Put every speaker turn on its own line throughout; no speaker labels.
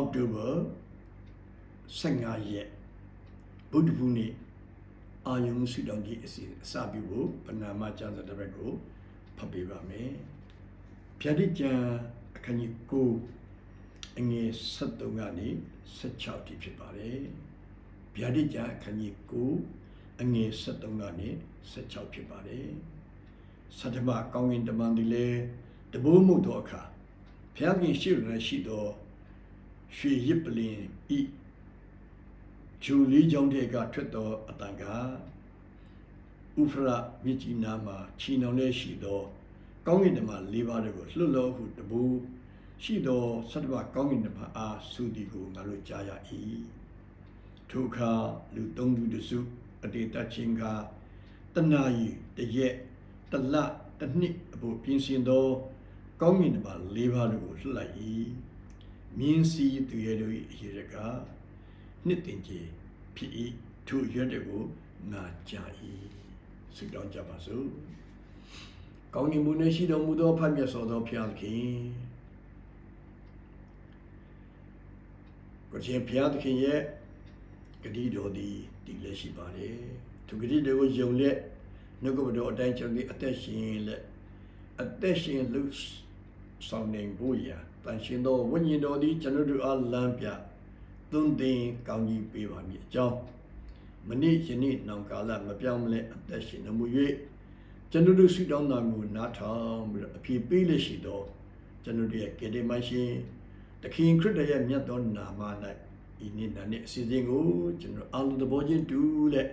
အောက်တိုဘာ15ရက်ဗုဒ္ဓဘုနေ့အာယုံစုတောင်းကြီးအစီအစပြုဖို့ပဏာမကျမ်းစာတစ်ပတ်ကိုဖတ်ပေးပါမယ်။ဖြာတိကျမ်းအခန်းကြီး9အငယ်73ကနေ16တိဖြစ်ပါတယ်။ဗျာတိကျမ်းအခန်းကြီး9အငယ်73ကနေ16ဖြစ်ပါတယ်။သတ္တမကောင်းကင်တမန်ဒီလေတဘိုးမှုသောအခါဘုရားခင်ရှိရရှိသော ရွှေရစ်ပလင်ဤဂျူလီကြောင့်တဲ့ကထွက်သောအတန်ကဥဖရမြစ်ကြီးနားမှာချီနှောင်လေးရှိသော ကောင်းကင်တမန်၄ပါးတို့ကိုလှုပ်လို့ဟုတပူရှိသောသတ္တဝကောင်းကင်တမန်အားသုတိကိုငါတို့ကြားရ၏ထိုအခါလူသုံးသူတစုအတေတချင်းကတနာယီတရက်တလတနှစ်အဖို့ပြင်ဆင်သော ကောင်းကင်တမန်၄ပါးတို့ကိုလှုပ်လိုက်၏ မြင်းစီသူရဲတို့၏အရေကနှစ်တင်ကြီးဖြစ်၏ထိုရွက်တဲ့ကိုငါကြား၏ဆုတောင်းကြပါစို့ကောင်းကင်ဘုံနဲ့ရှိတော်မူသောဖတ်မြတ်စွာသောဘုရားသခင်ကိုရှင်ဘုရားသခင်ရဲ့ဂတိတော်သည်တည်လက်ရှိပါတယ်သူဂတိတော်ကိုယုံလက်နှုတ်ကပတော်အတိုင်းကျွန်တော်အသက်ရှင်လက်အသက်ရှင်လူဆောင်နေဖို့ရာ တန်ရှင်သောဝိညာဉ်တော်သည်ကျွန်တော်တို့အားလမ်းပြသွန်သင်ကောင်းကြီးပေးပါမည်အကြောင်းမနေ့ယနေ့နောင်ကာလမပြောင်းမလဲအသက်ရှင်တော်မူ၍ကျွန်တော်တို့ဆုတောင်းတာကိုနားထောင်ပြီးတော့အပြည့်ပေးလက်ရှိတော့ကျွန်တော်တို့ရဲ့ကေတေမရှင်တခင်ခရစ်တော်ရဲ့မြတ်သောနာမ၌ဤနေ့နာနေ့အစီအစဉ်ကိုကျွန်တော်အားလုံးသဘောချင်းတူလက်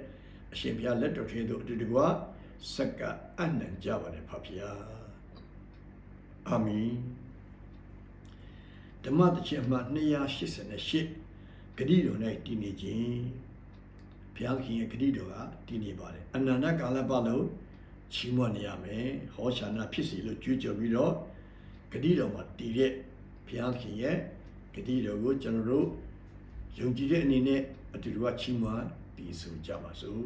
အရှင်ဘုရားလက်တော်ထဲသို့အတူတကွစက္ကအနံ့ကြပါတယ်ဖဖျားအာမင် ဓမ္မတစ်ချက်မှ288ဂတိတော်၌တည်နေခြင်းဘုရားခင်ရဲ့ဂတိတော်ကတည်နေပါတယ်အနန္တကာလပတ်လုံးချီးမွမ်းနေရမယ်ဟောရှာနာဖြစ်စီလို့ကြွေးကြော်ပြီးတော့ဂတိတော်မှာတည်တဲ့ဘုရားခင်ရဲ့ဂတိတော်ကိုကျွန်တော်တို့ယုံကြည်တဲ့အနေနဲ့အတူတူကချီးမွမ်းတည်ဆိုကြပါစို့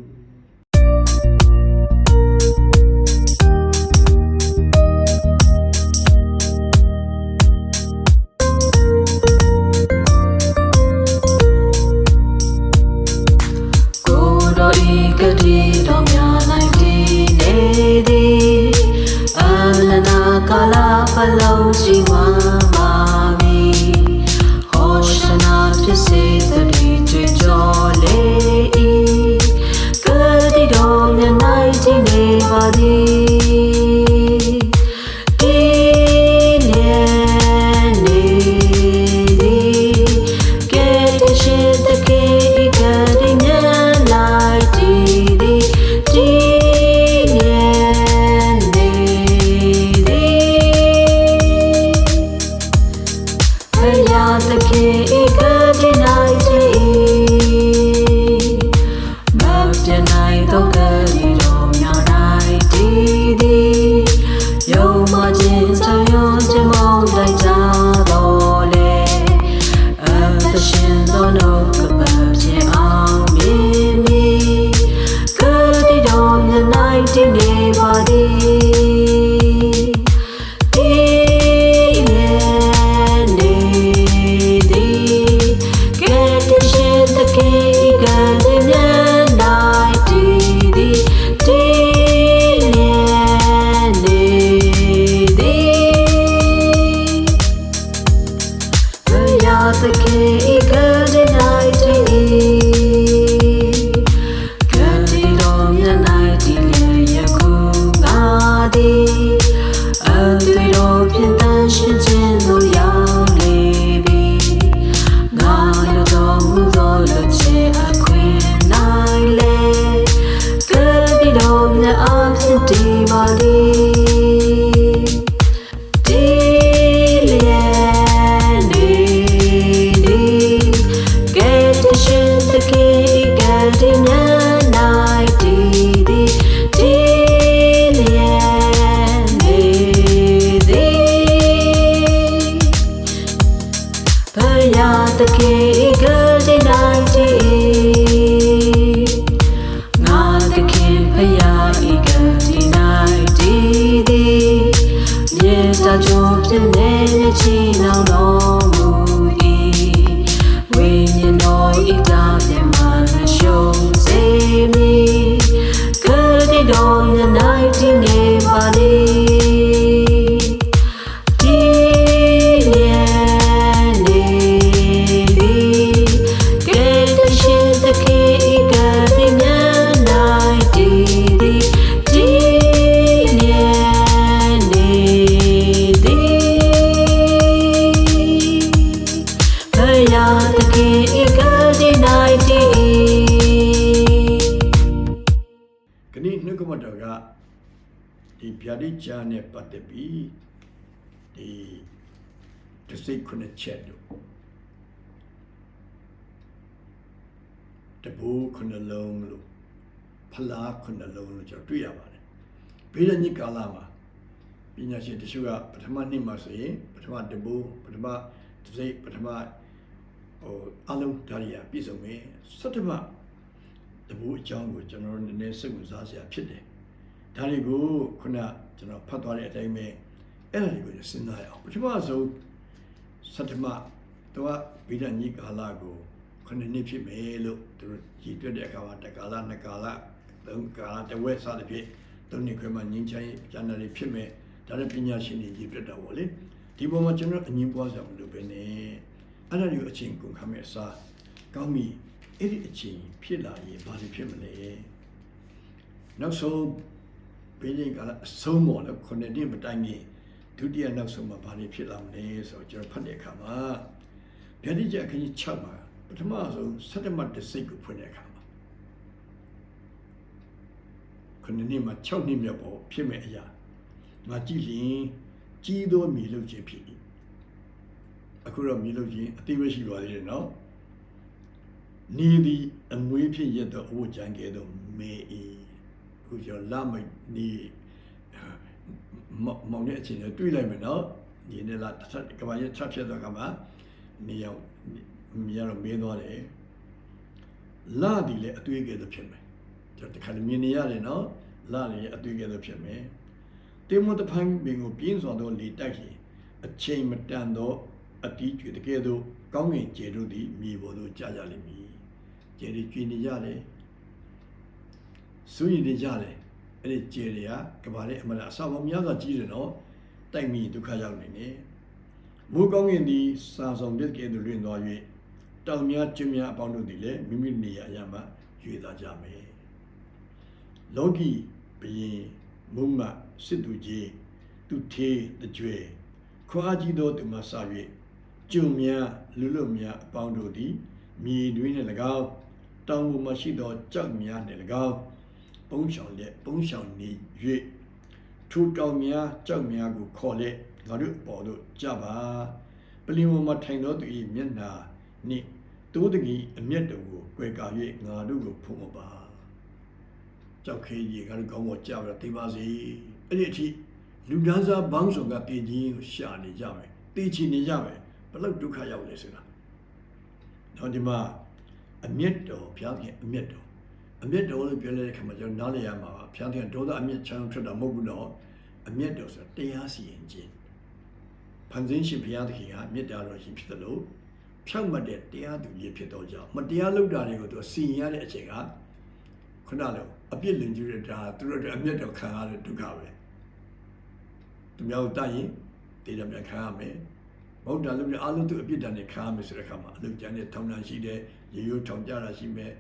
လပလုံး တ ကတိ
ဒီဗျာဒိချာနဲ့ပတ်သက်ပြီးဒီတစိတ်ခုနှစ်ချက်တို့တဘူခုနှစ်လုံးလို့ဖလားခုနှစ်လုံးလို့ကျွန်တော်တွေ့ရပါတယ်ဘေးရညစ်ကာလမှာပညာရှင်တချို့ကပထမနှစ်မှာဆိုရင်ပထမတဘူပထမတစိတ်ပထမဟိုအလုံးဒါရီယာပြည့်စုံမယ်စက်တမတဘူအကြောင်းကိုကျွန်တော်တို့နည်းနည်းစိတ်ဝင်စားစရာဖြစ်တယ်။ ဒါတွေကိုခုနကျွန်တော်ဖတ်သွားတဲ့အတိုင်းပဲအဲ့ဒါတွေကိုစဉ်းစားရအောင်ပထမဆုံးစတ္တမတော့ဗိဒ္ဓညိကာလကိုခုနှစ်နှစ်ဖြစ်မယ်လို့သူတို့ကြည်တွက်တဲ့အခါမှာတကာလနှစ်ကာလသုံးကာလတစ်ဝက်စသဖြင့်သုံးနှစ်ခွဲမှငင်းချိုင်းကျန်တယ်ဖြစ်မယ်ဒါနဲ့ပညာရှင်တွေကြည်တွက်တာပေါ့လေဒီပေါ်မှာကျွန်တော်အငင်းပွားစရာမလိုပဲနဲ့အဲ့ဒါတွေကိုအချင်းကုန်ခမဲ့အစားကောင်းပြီအဲ့ဒီအချိန်ဖြစ်လာရင်ဘာတွေဖြစ်မလဲနောက်ဆုံး ဘင်းရင်ကလည်းအဆုံးပေါ်တော့ခုနှစ်နှစ်မတိုင်ခင်ဒုတိယနောက်ဆုံးမှာဘာတွေဖြစ်လာမလဲဆိုတော့ကျွန်တော်ဖတ်တဲ့အခါမှာဗျာဒိကျအခန်းကြီး6မှာပထမဆုံးစတ္တမတစိတ်ကိုဖွင့်တဲ့အခါမှာခုနှစ်နှစ်မှာ6နှစ်မြောက်ပေါ်ဖြစ်မဲ့အရာငါကြည့်ရင်ကြီးသောမြေလုတ်ခြင်းဖြစ်၏အခုတော့မြေလုတ်ခြင်းအသေးပဲရှိပါသေးတယ်နော်နေသည်အမွေးဖြစ်ရသောအဝတ်ကြံကဲ့သို့မေဤ ခုကျော်လာမိုက်နေမောမောင်ရဲ့အချင်းနဲ့တွေ့လိုက်မယ်နော်ဒီနေ့လာတစ်ဆက်ကဘာရဲ့ချက်ဖြစ်တော့ကမှနေရောက်မြင်ရတော့မင်းသွားတယ်လာဒီလေအတွေ့အကြုံသို့ဖြစ်မယ်ကျွန်တော်တခါမြင်နေရတယ်နော်လာနေအတွေ့အကြုံသို့ဖြစ်မယ်တေမတဖန်ဘင်ကိုပြင်းစွာသောလေတိုက်ရင်အချိန်မတန်သောအတီးကျွေတကယ်သို့ကောင်းငင်ကျေတို့သည်မြေပေါ်သို့ကြာကြလိမ့်မည်ကျယ်တွေကျွေနေကြတယ် စိုးရင်နေကြတယ်အဲ့ဒီကျယ်တွေကကဘာလေးအမှန်အဆောက်အအုံများစွာကြီးတယ်နော်တိုက်မိဒုက္ခရောက်နေနေမိုးကောင်းကင်သည်စာဆောင်တဲ့ကဲ့သို့လွင့်သွား၍တောင်များကျွန်းများအပေါင်းတို့သည်လည်းမိမိနေရာအရာမှရွေသားကြမယ်လောကီဘယင်မုံမစစ်သူကြီးသူထေတကြွယ်ခွာကြီးသောသူမှစ၍ကျုံများလူလွတ်များအပေါင်းတို့သည်မြေတွင်းနှင့်၎င်းတောင်ပေါ်မှရှိသောကြောက်များနှင့်၎င်း ပုံရှောင်လက်ပုံရှောင်နေ၍ထိုတောင်များကြောက်များကိုခေါ်လက်ငါတို့အပေါ်သို့ကြပါပလင်ပေါ်မှထိုင်သောသူ၏မျက်နှာနှင့်တိုးတကြီးအမျက်တော်ကိုကွယ်ကာ၍ငါတို့ကိုဖုံးမပါကြောက်ခဲကြီးငါတို့ကောင်းပေါ်ကြပါတော့သိပါစေအဲ့ဒီအထိလူဒန်းစားဘောင်းဆောင်ကပြင်ကြီးကိုရှာနေကြမယ်တေချီနေကြမယ်ဘလို့ဒုက္ခရောက်လဲဆိုတာတော့ဒီမှာအမျက်တော်ဘုရားခင်အမျက်တော် အမျက်တော်လို့ပြောလိုက်တဲ့ခါမှာကျွန်တော်နားလည်ရမှာပါဘုရားခင်ဒေါသအမျက်ချမ်းထွက်တာမဟုတ်ဘူးတော့အမျက်တော်ဆိုတာတရားစီရင်ခြင်းဖန်ဆင်းရှင်ဘုရားသခင်ကမေတ္တာတော်ရှင်ဖြစ်တယ်လို့ဖြောက်မှတ်တဲ့တရားသူကြီးဖြစ်တော့ကြောင့်မတရားလုပ်တာတွေကိုသူစီရင်ရတဲ့အချိန်ကခုနလိုအပြစ်လင်ကျူတဲ့ဒါသူတို့အမျက်တော်ခံရတဲ့ဒုက္ခပဲသူများကိုတတ်ရင်တေးတယ်ပြန်ခံရမယ်မဟုတ်တာလို့ပြအားလုံးသူအပြစ်ဒဏ်တွေခံရမယ်ဆိုတဲ့အခါမှာအလုပ်ကြမ်းတဲ့ထောင်ဒဏ်ရှိတယ်ရေရိုးထောင်ကြတာရှိမယ်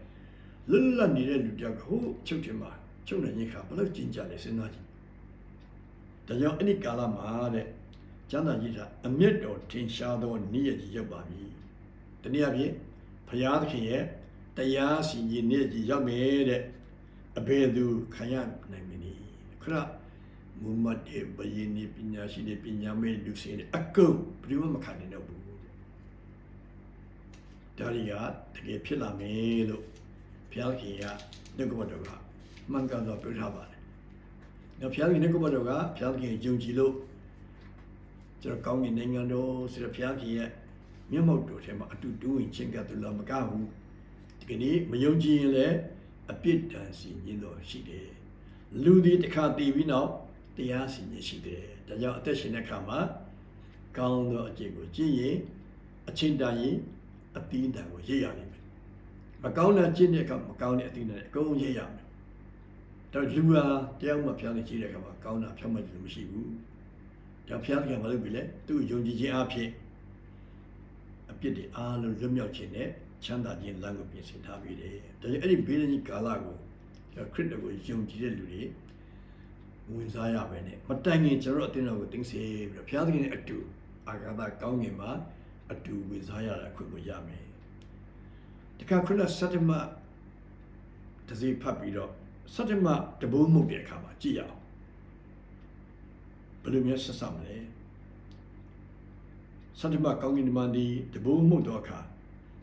လွတ်လပ်နေတဲ့လူတယောက်ကဟိုးချုပ်ချင်မှာချုပ်နေရင်ခါဘယ်လိုကျင်ကြလဲစဉ်းစားကြည့်ဒါကြောင့်အဲ့ဒီကာလမှာတဲ့ကျမ်းစာကြီးကအမျက်တော်ထင်ရှားသောနေ့ရက်ကြီးရောက်ပါပြီတနည်းအားဖြင့်ဘုရားသခင်ရဲ့တရားစီရင်နေ့ကြီးရောက်မယ်တဲ့အဘယ်သူခံရနိုင်မည်ခရမုမတ်ရဲ့ဘယင်းဒီပညာရှိတဲ့ပညာမဲ့လူစင်းတဲ့အကုန်ဘယ်မှမခံနိုင်တော့ဘူးဒါတွေကတကယ်ဖြစ်လာမယ်လို့ ဘုရားခင်ကနှုတ်ကပတော်ကမှန်ကန်တော့ပြောထားပါတယ်။နောက်ဘုရားခင်နှုတ်ကပတော်ကဘုရားခင်ယုံကြည်လို့ကျွန်တော်ကောင်းကင်နိုင်ငံတော်ဆိုတဲ့ဘုရားခင်ရဲ့မျက်မှောက်တော်ထဲမှာအတူတူဝင်ချင်းကပ်တယ်လို့မကဘူးဒီကနေ့မယုံကြည်ရင်လည်းအပြစ်ဒဏ်စီရင်တော်ရှိတယ်။လူဒီတစ်ခါတည်ပြီးနောက်တရားစီရင်ရှိတယ်။ဒါကြောင့်အသက်ရှင်တဲ့အခါမှာကောင်းသောအကျင့်ကိုကျင့်ရင်အချင်းတန်ရင်အသီးတန်ကိုရိပ်ရလိမ့် မယ်မကောင်းတဲ့ကျင့်တဲ့အခါမကောင်းတဲ့အသီးတန်အကုန်ရိပ်ရမယ်ဒါလူဟာတရားမှဖျားနေကြည့်တဲ့အခါမှာကောင်းတာဖြောင့်မတ်လို့မရှိဘူးဒါဖျားကမလုပ်ပြီလေသူ့ယုံကြည်ခြင်းအဖြစ်အပြစ်တွေအားလုံးလွတ်မြောက်ခြင်းနဲ့ချမ်းသာခြင်းလမ်းကိုပြင်ဆင်ထားပြီးတယ်ဒါကြောင့်အဲ့ဒီဘေးဒဏ်ကာလကိုခရစ်တော်ကိုယုံကြည်တဲ့လူတွေဝင်စားရပဲနဲ့မတိုင်ခင်ကျွန်တော်အတင်းတော်ကိုတင်းစေပြီးတော့ဘုရားသခင်နဲ့အတူအာဂါသကောင်းငင်မှာအတူဝင်စားရတာခွင့်ကိုရမယ် တခါခုနစတ္တမတစ်စိဖတ်ပြီးတော့စတ္တမတဘိုးမှုတ်တဲ့အခါမှာကြည့်ရအောင်ဘယ်လိုမျိုးဆက်ဆက်မလဲစတ္တမကောင်းကင်တမန်ဒီတဘိုးမှုတ်တော့အခါ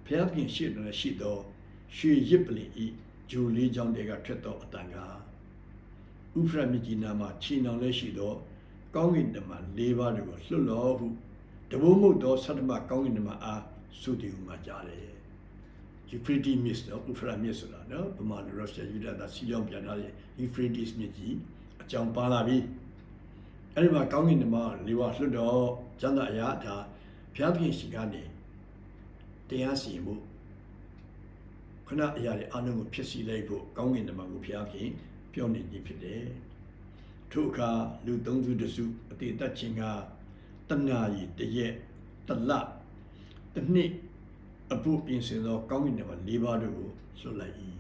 ဘုရားခင်ရှိတယ်ရှိတော့ရွှေရစ်ပလင်ဤဂျူလေးချောင်းတွေကထွက်တော့အတန်ကဥဖရမြကြီးနာမှာခြေနှောင်လဲရှိတော့ကောင်းကင်တမန်၄ပါးတို့ကိုလွတ်တော်ဟုတဘိုးမှုတ်တော့စတ္တမကောင်းကင်တမန်အားသုတိဟုမှာကြားတယ် Euphrates မြစ်တော့ဥဖရမြစ်ဆိုတာနော်ဗမာလူရုရှားယူဒာစီကြောင်းပြန်ထားတဲ့ Euphrates မြစ်ကြီးအကြောင်းပါလာပြီအဲ့ဒီမှာကောင်းကင်တမန်လေးပါးလွတ်တော်ကျမ်းသာအရာဒါဘုရားသခင်ရှိကနေတရားစီရင်မှုခဏအရာတွေအလုံးကိုဖြစ်စီလိုက်ဖို့ကောင်းကင်တမန်ကိုဘုရားခင်ပြောနေခြင်းဖြစ်တယ်ထို့အခါလူသုံးစုတစုအတေတက်ခြင်းကတဏှာကြီးတရက်တလတစ်နှစ် အဖို့ပြင်ဆင်သောကောင်းကင်တမန်၄ပါးတို့ကိုလွှတ်လိုက်၏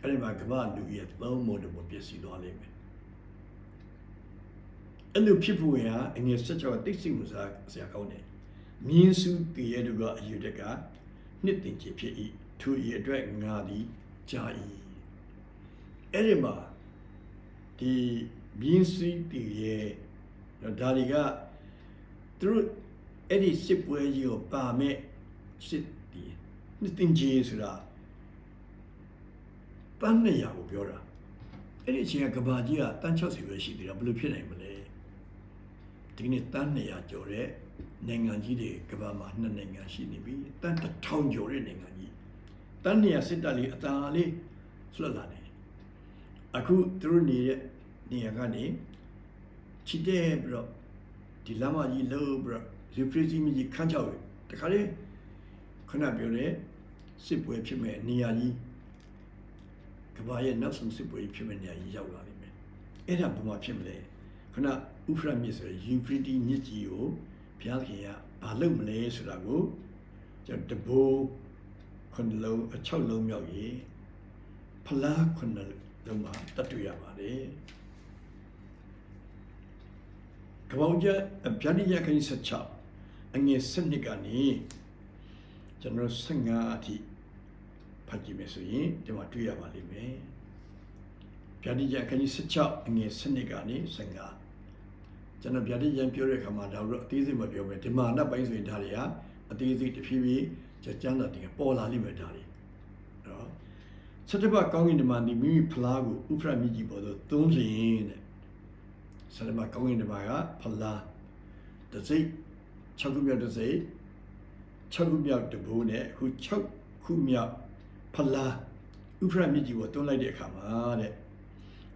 အဲ့ဒီမှာကမ္ဘာလူရဲ့သုံးမို့တို့ပြည့်စည်သွားလိမ့်မယ်အဲ့လိုဖြစ်ဖို့ရာအငယ်၁၆တိတ်ဆိတ်မှုစားဆရာကောင်းတယ်မြင်းစုတည်ရတို့ကအယူတက်ကနှစ်တင်ချေဖြစ်၏ထိုဤအတွက်ငါသည်ကြာ၏အဲ့ဒီမှာဒီမြင်းစုတည်ရနော်ဒါတွေကသူတို့အဲ့ဒီစစ်ပွဲကြီးကိုပါမဲ့ စစ်ဒီနှစ်တင်ချေဆိုတာတန်းနေရကိုပြောတာအဲ့ဒီအချိန်ကကဘာကြီးကတန်း60ပဲရှိသေးတာဘယ်လိုဖြစ်နိုင်မလဲဒီနေ့တန်း200ကျော်တဲ့နိုင်ငံကြီးတွေကဘာမှာနှစ်နိုင်ငံရှိနေပြီတန်း1000ကျော်တဲ့နိုင်ငံကြီးတန်း200စစ်တပ်လေးအသာလေးလွှတ်လာတယ်အခုသူတို့နေတဲ့နေရာကနေချစ်တဲ့ပြီးတော့ဒီလမ်းမကြီးလို့ပြီးတော့ရီဖရီစီမကြီးခန်းချောက်တခါလေး ခဏပြောတဲ့စစ်ပွဲဖြစ်မဲ့နေရာကြီးကဘာရဲ့နောက်ဆုံးစစ်ပွဲဖြစ်မဲ့နေရာကြီးရောက်လာလိမ့်မယ်အဲ့ဒါဘာမှဖြစ်မလဲခဏဥဖရမြစ်ဆိုရယ်ယူဖရီတီမြစ်ကြီးကိုဘုရားခင်ကဘာလုပ်မလဲဆိုတာကိုကျွန်တော်တဘိုးခုနှလုံးအချောက်လုံးမြောက်ရေးဖလားခုနှလုံးမှာတတ်တွေ့ရပါတယ်ကပောင်ကျဗျာဒိယခိုင်း16အငယ်7ကနေ ကျွန်တော်15အထိဖတ်ကြည့်မယ်ဆိုရင်ဒီမှာတွေ့ရပါလိမ့်မယ်ဗျာဒိယခိုင်း16အငယ်7ကနေ15ကျွန်တော်ဗျာဒိယပြောတဲ့အခါမှာဒါတော့အသေးစိတ်မပြောမယ်ဒီမှာနောက်ပိုင်းဆိုရင်ဒါတွေကအသေးစိတ်တစ်ဖြည်းဖြည်းကျမ်းစာတင်ပေါ်လာလိမ့်မယ်ဒါတွေနော်ဆက်တပတ်ကောင်းကင်တမန်ဒီမိမိဖလားကိုဥဖရမြကြီးပေါ်သို့သုံးလျင်တဲ့ဆလမကောင်းကင်တမန်ကဖလားတစိတ်6ခုမြောက်တစိတ် 6ခုမြောက်တဘိုးနဲ့အခု6ခုမြောက်ဖလားဥဖရမြကြီးပေါ်တွန်းလိုက်တဲ့အခါမှာတဲ့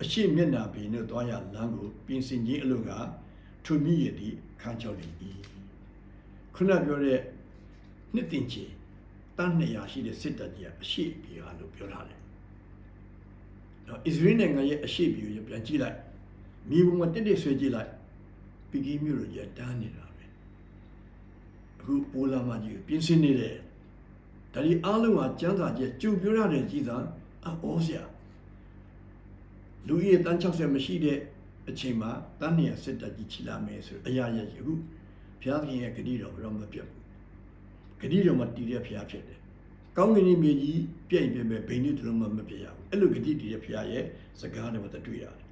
အရှိမျက်နာပင်နဲ့တွားရလမ်းကိုပြင်ဆင်ခြင်းအလို့ကထုံမြည်ရသည့်ခန်းချောက်လေ၏ခုနပြောတဲ့နှစ်တင်ချေတန်း200ရှိတဲ့စစ်တပ်ကြီးကအရှိပြေဟာလို့ပြောထားတယ်။တော့အစ္စရေးနိုင်ငံရဲ့အရှိပြေကိုပြန်ကြည့်လိုက်။မြေပုံမှာတက်တက်ဆွဲကြည့်လိုက်။ပီကီမြို့လိုကြီးတန်းနေတာပဲ။အ ခုပိုလာမကြီးပြင်ဆင်နေတယ်။ဒါဒီအားလုံးကကျမ်းစာကြီးကြုံပြောရတဲ့ကြီးသာအောစရာလူကြီးတန်း60မရှိတဲ့အချိန်မှာတန်း200စစ်တပ်ကြီးချီလာမယ်ဆိုအရာရဲ့အခုဘုရားသခင်ရဲ့ဂတိတော်ဘယ်တော့မပြတ်ဘူးဂတိတော်မှာတည်တဲ့ဘုရားဖြစ်တယ်ကောင်းကင်ကြီးမြေကြီးပြည့်ပြည့်ပဲဘိန်းလေးတစ်လုံးမှမပြတ်ရဘူးအဲ့လိုဂတိတည်တဲ့ဘုရားရဲ့စကားတွေမှာတွေ့ရတယ်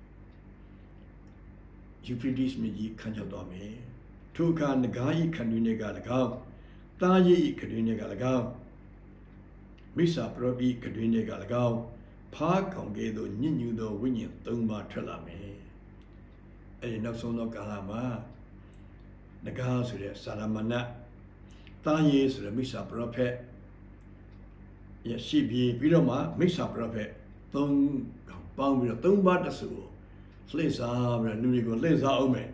ယူဖရီဒီစ်မြေကြီးခံချောက်သွားမယ် ထိုအခါငကားဤခံတွင်တွေက၎င်းတားရည်ဤခံတွင်တွေက၎င်းမိစ္ဆာပရောဘီခံတွင်တွေက၎င်းဖားကောင်ကဲ့သို့ညဉ့်ညူသောဝိညာဉ်၃ပါးထွက်လာမယ်အဲ့ဒီနောက်ဆုံးသောကာလမှာငကားဆိုတဲ့စာရမဏတ်တာယေဆိုတဲ့မိစ္ဆာပရောဖက်ရရှိပြီးပြီးတော့မှမိစ္ဆာပရောဖက်သုံးကောင်ပေါင်းပြီးတော့သုံးပါးတဆူကိုလှည့်စားပြီးတော့လူတွေကိုလှည့်စားအောင်မယ်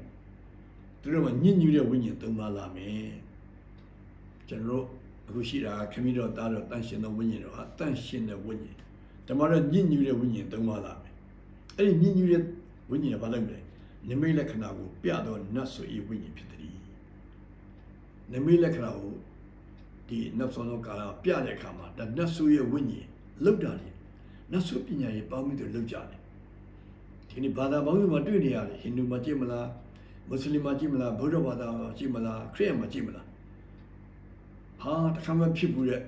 သူတို့ကညဉ့်ညူတဲ့ဝိညာဉ်သုံးပါးလာမယ်ကျွန်တော်တို့အခုရှိတာခမည်းတော်သားတော်တန်ရှင်သောဝိညာဉ်တော်ဟာတန်ရှင်တဲ့ဝိညာဉ်ဓမ္မတော့ညဉ့်ညူတဲ့ဝိညာဉ်သုံးပါးလာမယ်အဲ့ဒီညဉ့်ညူတဲ့ဝိညာဉ်ကဘာလုပ်မလဲနိမိတ်လက္ခဏာကိုပြတော့နတ်ဆိုဤဝိညာဉ်ဖြစ်တယ်နမိတ်လက္ခဏာကိုဒီနတ်ဆောင်သောကာလပြတဲ့အခါမှာဒါနတ်ဆိုရဲ့ဝိညာဉ်လောက်တာလေနတ်ဆိုပညာရေးပေါင်းပြီးတော့လောက်ကြတယ်ဒီနေ့ဘာသာပေါင်းစုံမှာတွေ့နေရတယ်ဟိန္ဒူမှာကြည့်မလား မွတ်စလင်မှာကြည့်မလားဗုဒ္ဓဘာသာမှာကြည့်မလားခရစ်ယာန်မှာကြည့်မလားဟာတခါမှဖြစ်ဘူးတဲ့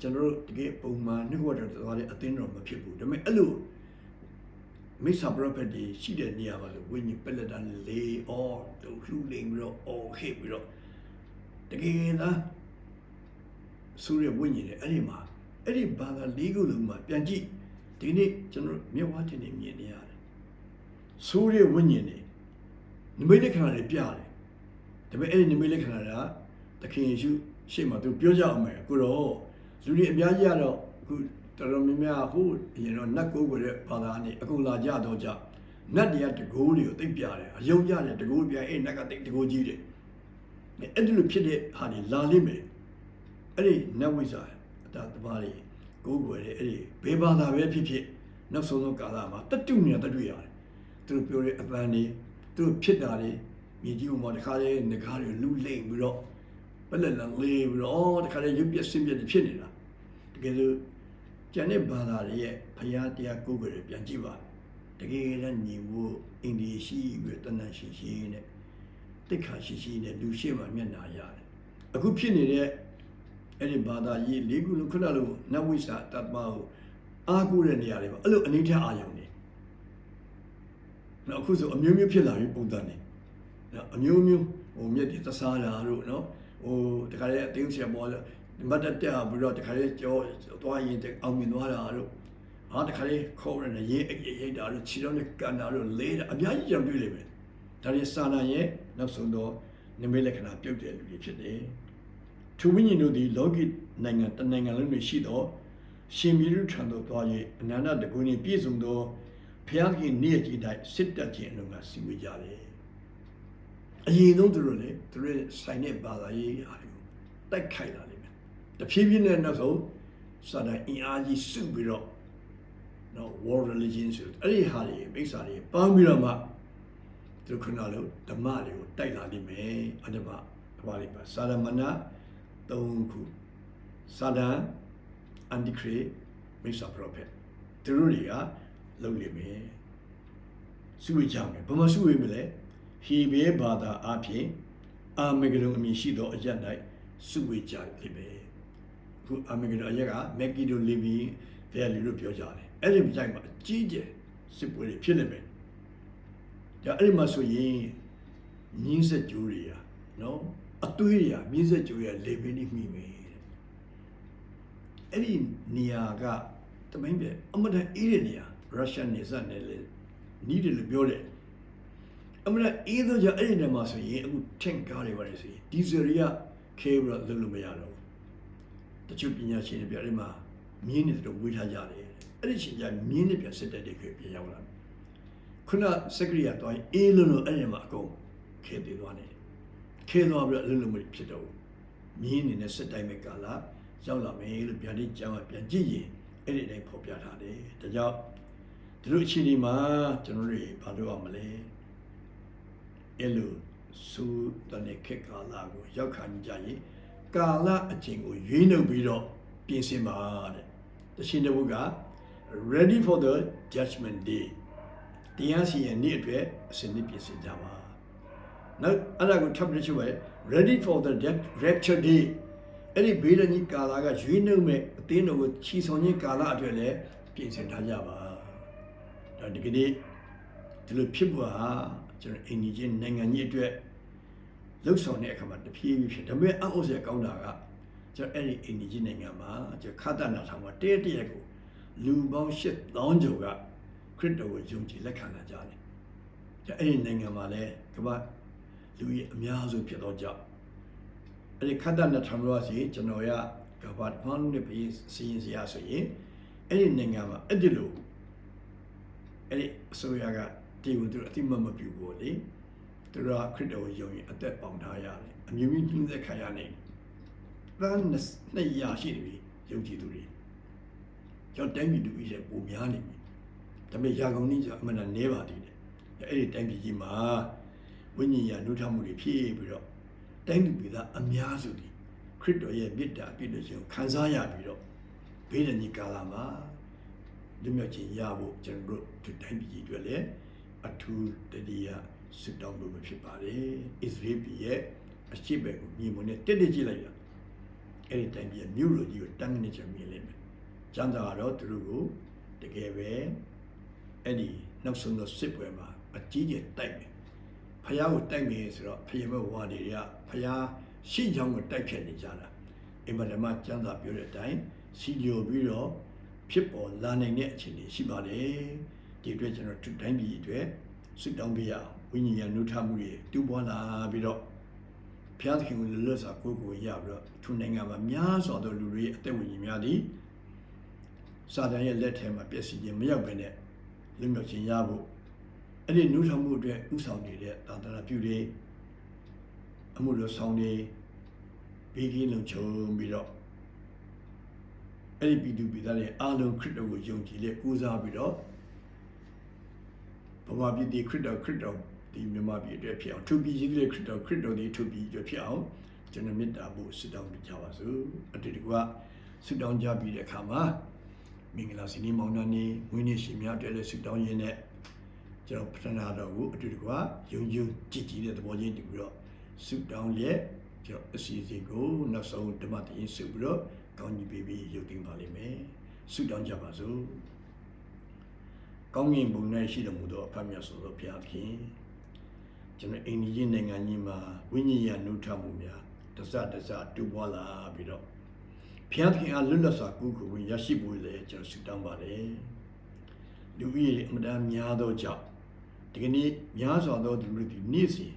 ကျွန်တော်တို့တကယ်ပုံမှန်နှိကွက်တော်သွားတဲ့အသင်းတော်မဖြစ်ဘူးဒါပေမဲ့အဲ့လိုမိစ္ဆာပရောဖက်တွေရှိတဲ့နေရာမှာဆိုဝိညာဉ်ပလက်တန်လေအော်တူလှူလိမ်ပြီးတော့အော်ခေပြီးတော့တကယ်လားဆိုရဝိညာဉ်တွေအဲ့ဒီမှာအဲ့ဒီဘာသာလေးခုလုံးမှာပြန်ကြည့်ဒီနေ့ကျွန်တော်မြတ်ဝါတင်နေမြင်နေရတယ်ဆိုရဝိညာဉ်တွေ နိမိတ်လက္ခဏာတွေပြတယ်ဒါပေမဲ့အဲ့ဒီနိမိတ်လက္ခဏာကသခင်ယေရှုရှေ့မှာသူပြောကြအောင်မယ်အခုတော့လူတွေအများကြီးကတော့အခုတော်တော်များများဟိုအရင်တော့နတ်ကိုးကိုတဲ့ဘာသာနဲ့အခုလာကြတော့ကြနတ်တွေကတကိုးတွေကိုသိပ်ပြတယ်အယုံကြတယ်တကိုးပြအဲ့နတ်ကသိပ်တကိုးကြီးတယ်အဲ့ဒီလိုဖြစ်တဲ့ဟာတွေလာလိမ့်မယ်အဲ့ဒီနတ်ဝိဇ္ဇာအတာတပါးတွေကိုးကွယ်တဲ့အဲ့ဒီဘေးဘာသာပဲဖြစ်ဖြစ်နောက်ဆုံးသောကာလမှာတတုနေတတွေ့ရတယ်သူတို့ပြောတဲ့အပန်းတွေ သူတို့ဖြစ်တာတွေမြေကြီးပေါ်မှာတခါလေငကားတွေလူလိမ့်ပြီးတော့ပလက်လန်လေးပြီးတော့တခါလေရုပ်ပြက်ဆင်းပြက်တွေဖြစ်နေတာတကယ်လို့ကျန်တဲ့ဘာသာတွေရဲ့ဖရာတရားကိုးကွယ်တွေပြန်ကြည့်ပါတကယ်လည်းညီဖို့အင်ဒီရှိပြီးတဏ္ဍရှိရှိနဲ့တိတ်ခါရှိရှိနဲ့လူရှိမှမျက်နာရတယ်အခုဖြစ်နေတဲ့အဲ့ဒီဘာသာရေးလေးခုလုံးခုနလိုနတ်ဝိစာတတ်ပါကိုအားကိုးတဲ့နေရာတွေပါအဲ့လိုအနိဋ္ဌအာယုံ နေနော်အခုဆိုအမျိုးမျိုးဖြစ်လာပြီပုံစံနေနော်အမျိုးမျိုးဟိုမြက်တွေသစားတာတို့နော်ဟိုတခါလေအတင်းဆရာပေါ်လာမတ်တက်တက်ပြီးတော့တခါလေကြောသွားရင်အောင်မြင်သွားတာတို့ဟာတခါလေခေါ်ရနေရေးအိတ်ရိတ်တာတို့ခြေတော်နဲ့ကန်တာတို့လေးတာအများကြီးကြံတွေ့လိမ့်မယ်ဒါတွေစာနာရဲ့နောက်ဆုံးတော့နိမိတ်လက္ခဏာပြုတ်တဲ့လူတွေဖြစ်တယ်သူဝိညာဉ်တို့သည်လောကီနိုင်ငံတနိုင်ငံလုံးတွင်ရှိသောရှင်မီရုထံသို့သွား၍အနန္တတကုဏီပြည့်စုံသော ဖျားခင်နေ့ကြီး၌စစ်တပ်ခြင်းအလုံးကစီဝေကြတယ်အရင်ဆုံးသူတို့လေသူတို့ဆိုင်တဲ့ဘာသာရေးအားတွေကိုတိုက်ခိုက်လာလိမ့်မယ်တဖြည်းဖြည်းနဲ့နောက်ဆုံးစာတန်အင်အားကြီးစုပြီးတော့နော် war religion ဆိုအဲ့ဒီဟာတွေမိစ္ဆာတွေပန်းပြီးတော့မှသူခုနလိုဓမ္မတွေကိုတိုက်လာလိမ့်မယ်အဓမ္မဘာလေးပါစာရမဏ၃ခုစာဒန်အန်ဒီခရီမိစ္ဆာပရောဖက်သူတို့တွေက လုံလိမ့်မယ်စုဝေးကြမယ်ဘာမှစုဝေးမလဲဟီဘေဘာသာအဖြစ်အာမေဂရုံအမည်ရှိသောအရက်၌စုဝေးကြလိမ့်မယ်အခုအာမေဂရုံအရက်ကမက်ကီဒိုလီဘီဗယ်လီလို့ပြောကြတယ်အဲ့ဒီကြိုက်မှာအကြီးကျယ်စစ်ပွဲတွေဖြစ်နေမယ်ဒါအဲ့ဒီမှာဆိုရင်မြင်းဆက်ကြိုးတွေอ่ะနော်အသွေးတွေကမြင်းဆက်ကြိုးရလေပင်းနေမိမယ်တဲ့အဲ့ဒီနေရာကတမင်းပြအမတန်အေးတဲ့နေရာ ရုရှားနေစနဲ့လေနီးတယ်လို့ပြောတယ်အမတန်အေးတော့ကြအဲ့ဒီနေရာမှာဆိုရင်အခုထင်ကားတွေပါတယ်ဆိုရင်ဒီဇယ်ရီကခဲပြီးတော့လုံးလို့မရတော့ဘူးတချို့ပညာရှင်တွေပြအဲ့မှာမြင်းနေတော့ဝေးထားကြတယ်အဲ့ဒီချိန်ကျမြင်းနေပြန်စစ်တက်တဲ့ခေပြန်ရောက်လာခုနစက်ကရိယာတော့အေးလုံးလို့အဲ့ဒီမှာအကုန်ခဲသေးသွားနေတယ်ခဲသွားပြီးတော့အလုံးလုံးမဖြစ်တော့ဘူးမြင်းနေနဲ့စစ်တိုင်းမဲ့ကာလရောက်လာမယ်လို့ပြန်ပြီးကြောင်းကပြန်ကြည့်ရင်အဲ့ဒီအတိုင်းဖော်ပြထားတယ်ဒါကြောင့် ဒီလိုအခြေအနေမှာကျွန်တော်တို့ဘာလုပ်ရမလဲအဲ့လိုစူတဲ့ခေတ်ကာလကိုရောက်ခါကြရင်ကာလအချိန်ကိုရွေးနှုတ်ပြီးတော့ပြင်ဆင်ပါတဲ့တရှင်တဝုက ready for the judgment day တရားစီရင်နေ့အတွက်အစဉ်နေ့ပြင်ဆင်ကြပါနောက်အဲ့ဒါကိုထပ်ပြီးချုပ်ပဲ ready for the rapture day အဲ့ဒီဘေးဒဏ်ကြီးကာလကရွေးနှုတ်မဲ့အသင်းတော်ကိုချီဆောင်ခြင်းကာလအတွက်လည်းပြင်ဆင်ထားကြပါ ဒါဒီကနေ့ဒီလိုဖြစ်ပေါ်ဟာကျွန်တော်အင်ဂျီချင်းနိုင်ငံကြီးအတွက်လှုပ်ဆောင်တဲ့အခါမှာတဖြည်းဖြည်းဖြစ်ဒါပေမဲ့အအောင်စရာကောင်းတာကကျွန်တော်အဲ့ဒီအင်ဂျီချင်းနိုင်ငံမှာကျွန်တော်ခါတနာထောင်မှာတရက်တရက်ကိုလူပေါင်း8000ကျော်ကခရစ်တော်ကိုယုံကြည်လက်ခံလာကြတယ်။အဲ့ဒီနိုင်ငံမှာလည်းကမ္ဘာလူကြီးအများစုဖြစ်တော့ကြောင့်အဲ့ဒီခတ်တနဲ့ထံလို့စီကျွန်တော်ရကမ္ဘာဘာလို့လဲပြီးစီရင်စရာဆိုရင်အဲ့ဒီနိုင်ငံမှာအဲ့ဒီလို အဲ့ဒီအစိုးရကတည်ဝင်သူအတိမမပြုဘူးလေသူတို့ကခရစ်တော်ကိုယုံရင်အသက်ပေါင်ထားရတယ်အမျိုးမျိုးကျင်းသက်ခံရနေတန်းနှစ်ရာရှိနေပြီယုံကြည်သူတွေကျွန်တော်တိုင်းပြည်သူကြီးရဲ့ပုံများနေပြီဒါပေမဲ့ရာကုန်ကြီးကအမှန်တန်နေပါသေးတယ်အဲ့ဒီတိုင်းပြည်ကြီးမှာဝိညာဉ်ရနှုတ်ထမှုတွေဖြည့်ပြီးတော့တိုင်းပြည်ပြည်သားအများစုဒီခရစ်တော်ရဲ့မေတ္တာပြည့်လို့ခြင်းကိုခံစားရပြီးတော့ဘေးဒဏ်ကြီးကာလမှာ လွတ်မြောက်ခြင်းရဖို့ကျွန်တော်တို့ဒီတိုင်းပြည်ကြီးအတွက်လည်းအထူးတတိယဆုတောင်းလို့ဖြစ်ပါတယ်။ဣသရေလပြည်ရဲ့အရှိဘက်ကိုမြင်မနဲ့တက်တက်ကြည့်လိုက်တာအဲ့ဒီတိုင်းပြည်မြို့လိုကြီးကိုတန်းကနေချင်မြင်လိမ့်မယ်ကျမ်းစာကတော့သူတို့ကိုတကယ်ပဲအဲ့ဒီနောက်ဆုံးသောစစ်ပွဲမှာအကြီးကျယ်တိုက်မယ်ဖယားကိုတိုက်မယ်ဆိုတော့ဖယားဘဝတွေကဖယားရှိချောင်းကိုတိုက်ဖြတ်နေကြတာအင်မတန်မှကျမ်းစာပြောတဲ့အတိုင်းစီလျော်ပြီးတော့ ဖြစ်ပေါ်လာနိုင်တဲ့အခြေအနေရှိပါတယ်ဒီအတွက်ကျွန်တော်တို့တိုင်းပြည်အတွက်စစ်တောင်းပေးရအောင်ဝိညာဉ်ရနှုတ်ထမှုတွေတူပွားလာပြီးတော့ဘုရားသခင်ကိုလွတ်လပ်စွာကိုယ်ကိုယ်ရပြီးတော့သူနိုင်ငံမှာများစွာသောလူတွေရဲ့အသက်ဝိညာဉ်များသည်စာတန်ရဲ့လက်ထဲမှာပျက်စီးခြင်းမရောက်ဘဲနဲ့လွတ်မြောက်ခြင်းရဖို့အဲ့ဒီနှုတ်ဆောင်မှုအတွက်ဥဆောင်နေတဲ့သာသနာပြုတွေအမှုတော်ဆောင်တွေဘေးကင်းလုံခြုံပြီးတော့ အဲ့ဒီပြည်သူပြည်သားတွေအားလုံးခရစ်တော်ကိုယုံကြည်လက်ကိုးစားပြီးတော့ဘဝပြည်ဒီခရစ်တော်ခရစ်တော်ဒီမြန်မာပြည်အတွက်ဖြစ်အောင်သူပြည်ကြီးတဲ့ခရစ်တော်ခရစ်တော်ဒီသူပြည်အတွက်ဖြစ်အောင်ကျွန်တော်မေတ္တာဖို့ဆုတောင်းပေးကြပါစို့အတူတကွဆုတောင်းကြပြီးတဲ့အခါမှာမင်္ဂလာစီနီမောင်နှံနေဝိနည်းရှင်များအတွက်လည်းဆုတောင်းရင်းနဲ့ကျွန်တော်ပထနာတော်ကိုအတူတကွယုံကြည်ကြည်ကြည်တဲ့သဘောချင်းတူပြီးတော့ဆုတောင်းလက်ကျွန်တော်အစီအစဉ်ကိုနောက်ဆုံးဓမ္မတင်ဆုပြီးတော့ ကောင်းကြီးပေးပြီးရုပ်သိမ်းပါလိမ့်မယ်ဆုတောင်းကြပါစို့ကောင်းကင်ဘုံ၌ရှိတော်မူသောအဖတ်မြတ်ဆိုသောဘုရားသခင်ကျွန်တော်အိန္ဒိယနိုင်ငံကြီးမှာဝိညာဉ်ရနှုတ်ထမှုများတစတစတူပွားလာပြီးတော့ဘုရားသခင်အားလွတ်လပ်စွာကုကူဝင်ရရှိဖို့လည်းကျွန်တော်ဆုတောင်းပါတယ်လူကြီးအမတန်များသောကြောင့်ဒီကနေ့များစွာသောသူတို့ဒီနေ့စဉ်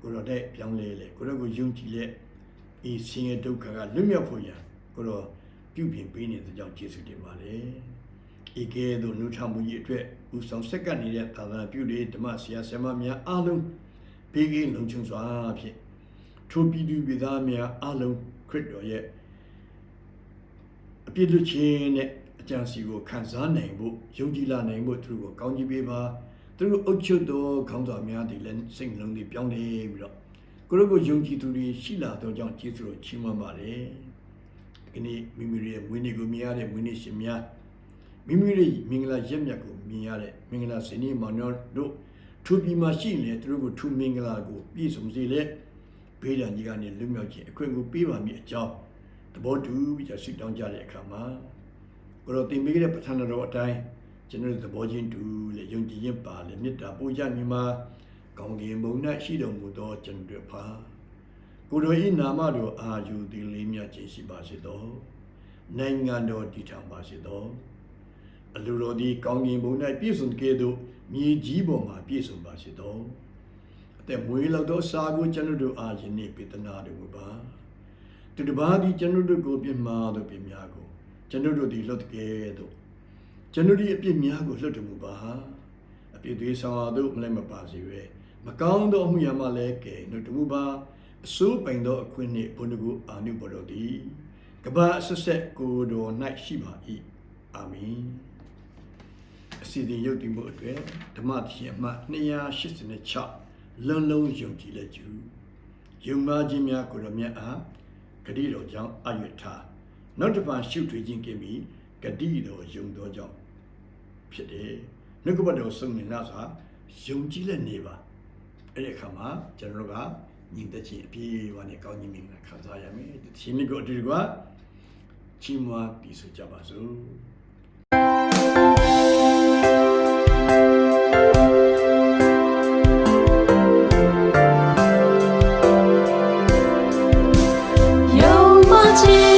ကိုရောတဲ့ပြောင်းလဲလေကိုရောကိုယုံကြည်လက်ဤဆင်းရဲဒုက္ခကလွတ်မြောက်ဖို့ရန် ကိုရောပြုပြင်ပေးနေတဲ့ကြောင့်ကျေးဇူးတင်ပါတယ်ဧကဲသို့နှုတ်ထမှုကြီးအတွက်ဦးဆောင်ဆက်ကပ်နေတဲ့သာသနာပြုတွေဓမ္မဆရာဆရာမများအားလုံးဘေးကင်းလုံခြုံစွာဖြင့်ထိုပြည်သူပြည်သားများအားလုံးခရစ်တော်ရဲ့အပြည့်လွတ်ခြင်းနဲ့အကြံစီကိုခံစားနိုင်ဖို့ယုံကြည်လာနိုင်ဖို့သူတို့ကိုကောင်းကြီးပေးပါသူတို့အုပ်ချုပ်သောခေါင်းဆောင်များဒီလည်းစိတ်နှလုံးတွေပြောင်းလဲပြီးတော့ကိုယ့်ကိုယုံကြည်သူတွေရှိလာသောကြောင့်ကျေးဇူးတော်ချီးမွမ်းပါတယ် ဒီနေ့မိမိရဲ့မွေးနေ့ကိုမြင်ရတဲ့မွေးနေ့ရှင်များမိမိရဲ့မင်္ဂလာရက်မြတ်ကိုမြင်ရတဲ့မင်္ဂလာစင်နီမောင်တော်တို့ထူပြီးမှရှိနေသူတို့ကိုထူမင်္ဂလာကိုပြည့်စုံစေလေဘေးဒဏ်ကြီးကနေလွတ်မြောက်ခြင်းအခွင့်ကိုပေးပါမည်အကြောင်းသဘောတူပြီးတော့ဆုတောင်းကြတဲ့အခါမှာကိုတော်တင်ပေးတဲ့ပဋ္ဌာန်းတော်အတိုင်းကျွန်တော်တို့သဘောချင်းတူလေယုံကြည်ခြင်းပါလေမေတ္တာပို့ကြမြင်မှာကောင်းကင်ဘုံ၌ရှိတော်မူသောကျွန်တော်ဖာ ကိုတော်၏နာမတော်အာယူသည်လေးမြတ်ခြင်းရှိပါစေသောနိုင်ငံတော်တည်ထောင်ပါစေသောအလိုတော်သည်ကောင်းကင်ဘုံ၌ပြည့်စုံကဲ့သို့မြေကြီးပေါ်မှာပြည့်စုံပါစေသောအသက်မွေးလောက်သောစာကိုကျွန်တော်တို့အားယနေ့ပေးသနာတော်မူပါသူတစ်ပါးသည်ကျွန်တော်တို့ကိုပြစ်မှားသောပြစ်များကိုကျွန်တော်တို့သည်လွတ်ကဲ့သို့ကျွန်တော်တို့အပြစ်များကိုလွတ်တော်မူပါအပြစ်တွေဆောင်အားတို့မလည်းမပါစေပဲမကောင်းသောအမှုရာမှလည်းကဲ့လွတ်တော်မူပါ အစိုးပိုင်သောအခွင့်နှင့်ဘုန်းကိုအာနုဘော်တော်သည်ကဘာအဆက်ဆက်ကိုယ်တော်၌ရှိပါ၏အာမင်အစီအစဉ်ရုပ်တည်မှုအတွက်ဓမ္မသရှင်အမှတ်286လုံးလုံးယုံကြည်လက်ကျူယုံပါခြင်းများကိုယ်တော်မြတ်အားဂတိတော်ကြောင့်အယွတ်ထားနောက်တစ်ပါးရှုထွေးခြင်းကင်းပြီးဂတိတော်ယုံတော်ကြောင့်ဖြစ်တယ်နှုတ်ကပတ်တော်ဆုံးနေလားဆိုတာယုံကြည်လက်နေပါအဲ့ဒီအခါမှာကျွန်တော်တို့က ညီတဲ့ချင်းအပြေးဝါနဲ့ကောင်းကြီးမင်္ဂလာခံစားရမယ်ဒီချင်းလေးကိုအတူတူကချီးမွမ်းပြီးဆိုကြပါစို့
ယုံမခြ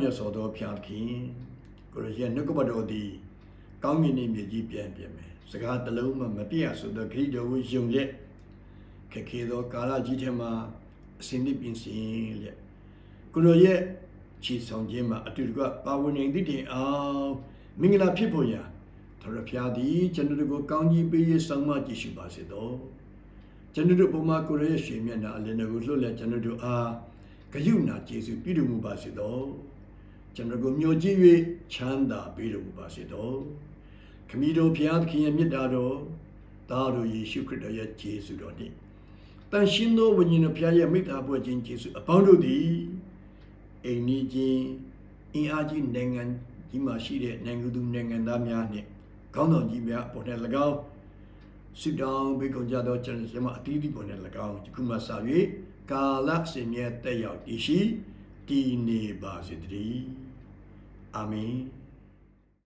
မြတ်စွာသောဖျားခင်ကိုရရဲ့နှုတ်ကပတ်တော်သည်ကောင်းကင်နှင့်မြေကြီးပြန်ပြန်မယ်စကားတစ်လုံးမှမပြည့်ဆိုသောဂရိတော်ကိုယုံရက်ခက်ခဲသောကာလကြီးထဲမှာအစဉ်နှစ်ပြင်ဆင်လျက်ကိုရရဲ့ချီဆောင်ခြင်းမှာအတူတကွပါဝင်နေသည့်တင်အောင်မင်္ဂလာဖြစ်ဖို့ရာထရဖျားသည်ကျွန်တော်တို့ကိုကောင်းကြီးပေးရဆောင်မကြည့်ရှုပါစေတော့ကျွန်တော်တို့ပုံမှာကိုရရဲ့ရှင်မျက်နှာအလင်းတော်ကိုလွှတ်လက်ကျွန်တော်တို့အားဂယုဏကျေးဇူးပြုတော်မူပါစေတော့ ကျွန်တော်ကိုမျှော်ကြည့်၍ချမ်းသာပေးတော်မူပါစေတော့ခမည်းတော်ဖျားသခင်ရဲ့မြတ်တာတော်သားတော်ယေရှုခရစ်တော်ရဲ့ကျေးဇူးတော်နှင့်တန်ရှင်သောဝိညာဉ်တော်ဖျားရဲ့မိတ္တာပွဲခြင်းကျေးဇူးအပေါင်းတို့သည်အိမ်နီးချင်းအင်အားကြီးနိုင်ငံကြီးမှာရှိတဲ့နိုင်ငံသူနိုင်ငံသားများနဲ့ခေါင်းဆောင်ကြီးများပေါ်နဲ့၎င်းဆုတောင်းပေးကုန်ကြသောကျွန်တော်တို့မှာအတီးတီးပေါ်နဲ့၎င်းဒီခုမှစ၍ကာလစင်မြဲတက်ရောက်တည်ရှိတည်နေပါစေတည်း အာမင်